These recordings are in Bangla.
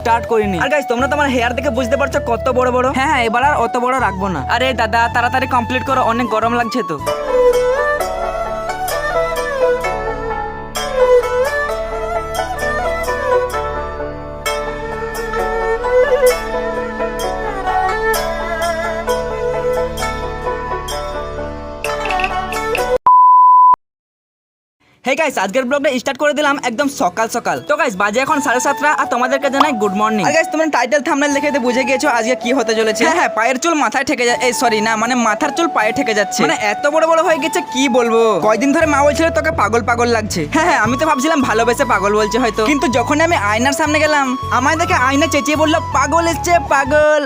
স্টার্ট করিনি। আর গাইস তোমরা তোমার হেয়ার দেখে বুঝতে পারছ কত বড় বড়। হ্যাঁ হ্যাঁ এবার আর অত বড় রাখব না। আরে দাদা তাড়াতাড়ি কমপ্লিট করো অনেক গরম লাগছে তো। হে গাইস আজকের ব্লগটা স্টার্ট করে দিলাম একদম সকাল সকাল। তো গাইস বাজে এখন সাড়ে সাতটা আর তোমাদেরকে জানাই গুড মর্নিং আর গাইস তোমরা টাইটেল থাম্বনেল দেখে বুঝে গিয়েছো আজকে কি হতে চলেছে? হ্যাঁ হ্যাঁ পায়ের চুল মাথায় ঠেকে যায় এই সরি না মানে মাথার চুল পায়ে ঠেকে যাচ্ছে। মানে এত বড় বড় হয়ে গেছে কি বলব? কয়দিন ধরে মা বলছিল তোকে পাগল পাগল লাগছে। হ্যাঁ হ্যাঁ আমি তো ভাবছিলাম ভালোবেসে পাগল বলছে হয়তো। কিন্তু যখন আমি আয়নার সামনে গেলাম আমায় দেখে আয়না চেঁচিয়ে বলল পাগল এসছে পাগল।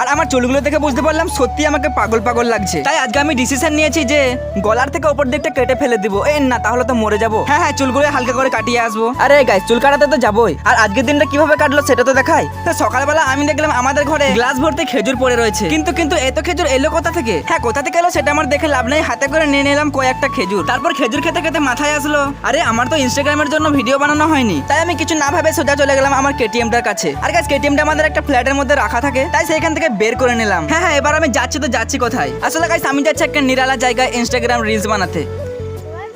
আর আমার চুলগুলো দেখে বুঝতে পারলাম সত্যি আমাকে পাগল পাগল লাগছে। তাই আজকে আমি ডিসিশন নিয়েছি যে গলার থেকে উপর দিকটা কেটে ফেলে দিব। এ না, তাহলে তো মরে যাব। হ্যাঁ হ্যাঁ চুলগুলো হালকা করে কাটিয়ে আসব। আরে গাইস চুল কাটাতে তো যাবোই। আর আজকের দিনটা কীভাবে কাটলো সেটা তো দেখাই। সকালবেলা আমি দেখলাম আমাদের ঘরে গ্লাস ভর্তি খেজুর পড়ে রয়েছে। কিন্তু কিন্তু এত খেজুর এলো কোথা থেকে? হ্যাঁ কোথা থেকে এলো সেটা আমার দেখে লাভ নেই। হাতে করে নিয়ে নিলাম কয়েকটা খেজুর। তারপর খেজুর খেতে খেতে মাথায় আসলো, আরে, আমার তো ইনস্টাগ্রামের জন্য ভিডিও বানানো হয়নি। তাই আমি কিছু না ভাবে সোজা চলে গেলাম আমার কেটিএমটার কাছে। আর গাছ কেটিএমটা আমাদের একটা ফ্ল্যাটের মধ্যে রাখা থাকে। তাই সেখান থেকে বের করে নিলাম। হ্যাঁ হ্যাঁ এবার আমি যাচ্ছি তো যাচ্ছি কোথায়? আসলে গাইস আমি যাচ্ছি একটা নিরালা জায়গায় ইনস্টাগ্রাম রিলস বানাতে।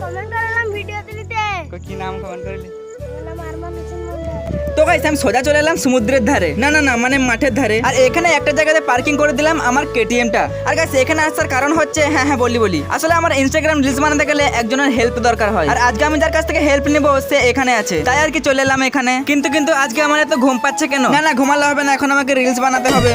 কমেন্ট করলাম ভিডিও দিতে কি নাম কমেন্ট করলি তো গাইস আমি সোজা চলে এলাম সমুদ্রের ধারে। না না না মানে মাঠের ধারে। আর এখানে একটা জায়গাতে পার্কিং করে দিলাম আমার কেটিএমটা আর গাইস এখানে আসার কারণ হচ্ছে হ্যাঁ হ্যাঁ বলি বলি। আসলে আমার ইনস্টাগ্রাম রিলস বানাতে গেলে একজনের হেল্প দরকার হয়। আর আজকে আমি যার কাছ থেকে হেল্প নেব, সে এখানে আছে। তাই আর কি চলে এলাম এখানে। কিন্তু কিন্তু আজকে আমার এত ঘুম পাচ্ছে কেন? না না, ঘুমালে হবে না, এখন আমাকে রিলস বানাতে হবে।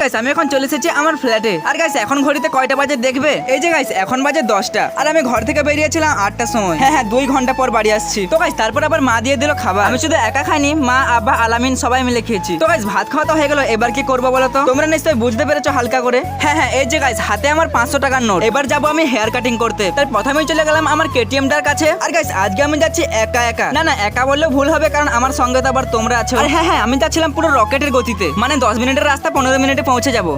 গাইস আমি এখন চলে এসেছি আমার ফ্ল্যাটে আর গাইস এখন ঘড়িতে কয়টা বাজে দেখবে? এই যে গাইস এখন বাজে দশটা। আর আমি ঘর থেকে বেরিয়েছিলাম আটটার সময়। হ্যাঁ হ্যাঁ দুই ঘণ্টা পর বাড়ি আসছি। তো গাইস তারপর আবার মা দিয়ে দিল খাবার। আমি শুধু একা খাইনি, মা, আব্বা, আলামিন সবাই মিলে খেয়েছি। তো গাইস ভাত খাওয়া তো হয়ে গেল, এবার কি করব বলো তো? তোমরা নিশ্চয়ই বুঝতে পেরেছ হালকা করে। হ্যাঁ হ্যাঁ এই যে গাইস হাতে আমার পাঁচশো টাকার নোট এবার যাব আমি হেয়ার কাটিং করতে। তাই প্রথমেই চলে গেলাম আমার কেটিএমটার কাছে। আর গাইস আজকে আমি যাচ্ছি একা একা। না না, একা বললেও ভুল হবে, কারণ আমার সঙ্গে তো আবার তোমরা আছো। আর হ্যাঁ হ্যাঁ আমি যাচ্ছিলাম পুরো রকেটের গতিতে। মানে দশ মিনিটের রাস্তা, পনেরো মিনিটে পৌঁছে যাব।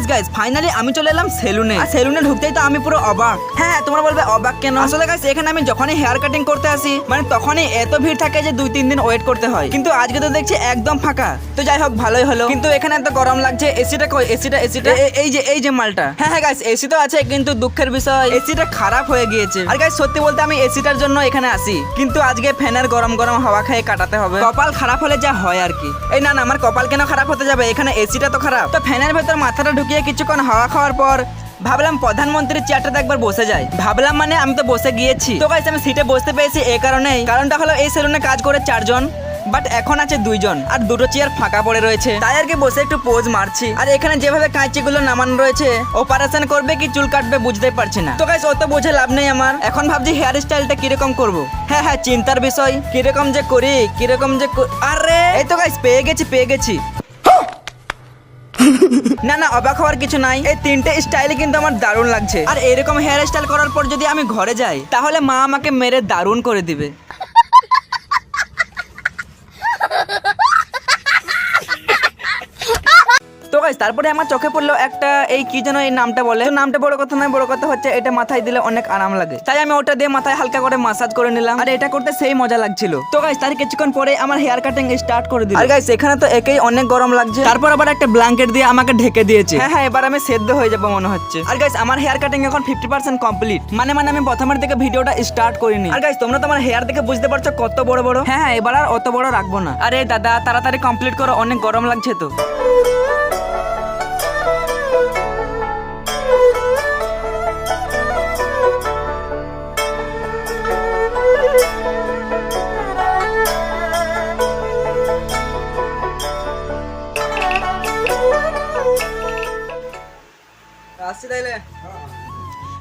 গাইস গাইস ফাইনালি আমি চলে এলাম সেলুনে। আর সেলুনে ঢুকতেই তো আমি পুরো অবাক। হ্যাঁ হ্যাঁ, তোমরা বলবে অবাক কেন? আসলে গাইস এখানে আমি যখনই হেয়ার কাটিং করতে আসি মানে তখনই এত ভিড় থাকে যে দুই তিন দিন ওয়েট করতে হয়। কিন্তু আজকে তো দেখছি একদম ফাঁকা। তো যাই হোক ভালোই হলো। কিন্তু এখানে এত গরম লাগছে এসিটা কই? এসিটা এসিটা এই যে এই যে মালটা। হ্যাঁ হ্যাঁ গাইস এসি তো আছে কিন্তু দুঃখের বিষয় এসিটা খারাপ হয়ে গিয়েছে। আর গাইস সত্যি বলতে আমি এসিটার জন্য এখানে আসি। কিন্তু আজকে ফ্যানের গরম গরম হাওয়া খেয়ে কাটাতে হবে। কপাল খারাপ হলে যা হয় আর কি। এই না না আমার কপাল কেন খারাপ হতে যাবে? এখানে এসিটা তো খারাপ। তো ফ্যানের ভেতর মাথাটা ঢুকিয়ে কিছুক্ষণ হাওয়া খাওয়ার পর ভাবলাম প্রধানমন্ত্রীর চেয়ারটাতে একবার বসে যাই। ভাবলাম মানে আমি তো বসে গিয়েছি। তো গাইস আমি সিটে বসতে পেরেছি এই কারণেই। কারণটা হলো এই সেলুনে কাজ করে চারজন বাট এখন আছে দুইজন, আর দুটো চেয়ার ফাঁকা পড়ে রয়েছে। তাই আর কি বসে একটু পোজ মারছি। আর এখানে যেভাবে কাঁচিগুলো নামানো রয়েছে অপারেশন করবে কি চুল কাটবে বুঝতে পারছি না। তো গাইস অত বোঝে লাভ নেই আমার। এখন ভাবছি হেয়ার স্টাইলটা কীরকম করব। হ্যাঁ হ্যাঁ চিন্তার বিষয়। কীরকম যে করি, কীরকম যে আরে! এই তো গাইস পেয়ে গেছি পেয়ে গেছি। না না, অবাক হওয়ার কিছু নাই। এই তিনটে স্টাইলে কিন্তু আমার দারুণ লাগছে। আর এরকম হেয়ার স্টাইল করার পর যদি আমি ঘরে যাই, তাহলে মা আমাকে মেরে দারুণ করে দিবে। গাইস তারপরে আমার চোখে পড়ল একটা এই কি যেন এই নামটা বলে। নামটা বড় কথা নয় বড় কথা হচ্ছে এটা মাথায় দিলে অনেক আরাম লাগে। তাই আমি ওটা দিয়ে মাথায় হালকা করে মাসাজ করে নিলাম। আর এটা করতে সেই মজা লাগছিল। তো গাইস তার কিছুক্ষণ পরে আমার হেয়ার কাটিং স্টার্ট করে দিল। আর গাইস এখানে তো একেই অনেক গরম লাগছে। তারপর আবার একটা ব্ল্যাঙ্কেট দিয়ে আমাকে ঢেকে দিয়েছে। হ্যাঁ হ্যাঁ এবার আমি সেদ্ধ হয়ে যাব মনে হচ্ছে। আর গাইস আমার হেয়ার কাটিং এখন ফিফটি পার্সেন্ট কমপ্লিট মানে মানে আমি প্রথমের দিকে ভিডিওটা স্টার্ট করিনি। আর গাইস তোমরা তো আমার হেয়ার দেখে বুঝতে পারছ কত বড় বড়। হ্যাঁ হ্যাঁ এবার আর অত বড় রাখব না। আরে দাদা তাড়াতাড়ি কমপ্লিট করো অনেক গরম লাগছে তো। আসছি তাইলে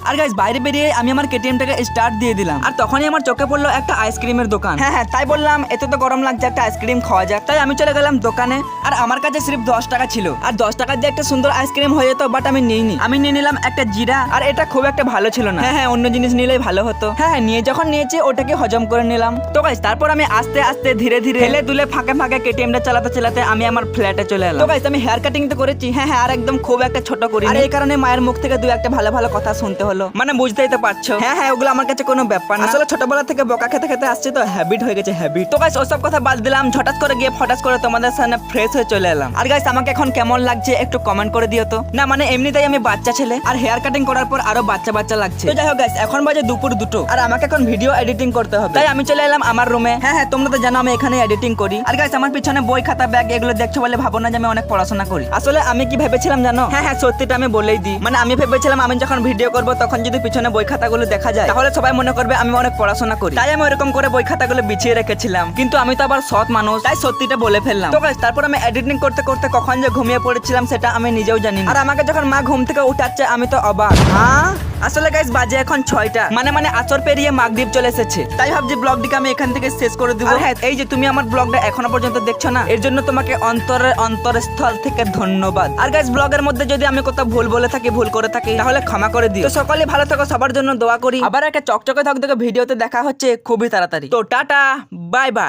আর গাইস বাইরে বেরিয়ে আমি আমার কেটিএমটাকে স্টার্ট দিয়ে দিলাম। আর তখনই আমার চোখে পড়ল একটা আইসক্রিমের দোকান। হ্যাঁ হ্যাঁ তাই বললাম এত তো গরম লাগছে একটা আইসক্রিম খাওয়া যাক। তাই আমি চলে গেলাম দোকানে আর আমার কাছে সির্ফ দশ টাকা ছিল। আর দশ টাকা দিয়ে একটা সুন্দর আইসক্রিম হয়ে যেত বাট আমি নিইনি। আমি নিয়ে নিলাম একটা জিরা আর এটা খুব একটা ভালো ছিল না। হ্যাঁ হ্যাঁ অন্য জিনিস নিলেই ভালো হতো। হ্যাঁ হ্যাঁ নিয়ে যখন নিয়েছি ওটাকে হজম করে নিলাম। তো গাইস তারপর আমি আস্তে আস্তে ধীরে ধীরে হেলে দুলে ফাঁকে ফাঁকে কেটিএমটা চালাতে চালাতে আমি আমার ফ্ল্যাটে চলে এলাম। তো গাইস আমি হেয়ার কাটিং তো করেছি। হ্যাঁ হ্যাঁ আর একদম খুব একটা ছোট করি আর এই কারণে মায়ের মুখ থেকে দু একটা ভালো ভালো কথা শুনতে হলো। মানে বুঝতেই তো পারছ। হ্যাঁ হ্যাঁ ওগুলো আমার কাছে কোনো ব্যাপার না। আসলে ছোটবেলা থেকে বকা খেতে খেতে আসছে তো হ্যাবিট হয়ে গেছে হ্যাবিট তো গাইস ওসব কথা বাদ দিলাম ঝটাস করে গিয়ে ফটাস করে তোমাদের সামনে ফ্রেশ হয়ে চলে এলাম। আর গাইস আমাকে এখন কেমন লাগছে একটু কমেন্ট করে দিও তো। না মানে এমনিতেই আমি বাচ্চা ছেলে আর হেয়ার কাটিং করার পর আরও বাচ্চা বাচ্চা লাগছে। তো যাই হোক গাইস এখন বাজে দুপুর দুটো আর আমাকে এখন ভিডিও এডিটিং করতে হবে। তাই আমি চলে এলাম আমার রুমে হ্যাঁ হ্যাঁ তোমরা তো জানো আমি এখানে এডিটিং করি। আর গাইস আমার পিছনে বই খাতা ব্যাগ এগুলো দেখছ বলে ভাবো না যে আমি অনেক পড়াশোনা করি। আসলে আমি কি ভেবেছিলাম জানো? হ্যাঁ হ্যাঁ সত্যিটা আমি বলেই দিই। মানে আমি ভেবেছিলাম আমি যখন ভিডিও করব তখন যদি পিছনে বই খাতাগুলো দেখা যায়, তাহলে সবাই মনে করবে আমি অনেক পড়াশোনা করি। তাই আমি ওরকম করে বই খাতাগুলো বিছিয়ে রেখেছিলাম। কিন্তু আমি তো আবার সৎ মানুষ, তাই সত্যিটা বলে ফেললাম। তো তারপর আমি এডিটিং করতে করতে কখন যে ঘুমিয়ে পড়েছিলাম, সেটা আমি নিজেও জানি আর আমাকে যখন মা ঘুম থেকে উঠাচ্ছে, আমি তো অবাক। হ্যাঁ? আসলে গাইস বাজে এখন ছয়টা। মানে মানে আচর পেরিয়ে মাগদ্বীপ চলে এসেছে। তাই ভাবছি ব্লগটিকে আমি এখান থেকে শেষ করে দিব। হ্যাঁ এই যে তুমি আমার ব্লগটা এখনও পর্যন্ত দেখছ না এর জন্য তোমাকে অন্তরের অন্তরস্থল থেকে ধন্যবাদ। আর গাইস ব্লগের মধ্যে যদি আমি কোথাও ভুল বলে থাকি ভুল করে থাকি তাহলে ক্ষমা করে দিও। তো সকলে ভালো থাকো সবার জন্য দোয়া করি। আবার একটা চকচকে থাকতে ভিডিওতে দেখা হচ্ছে খুবই তাড়াতাড়ি। তো টাটা বাই বাই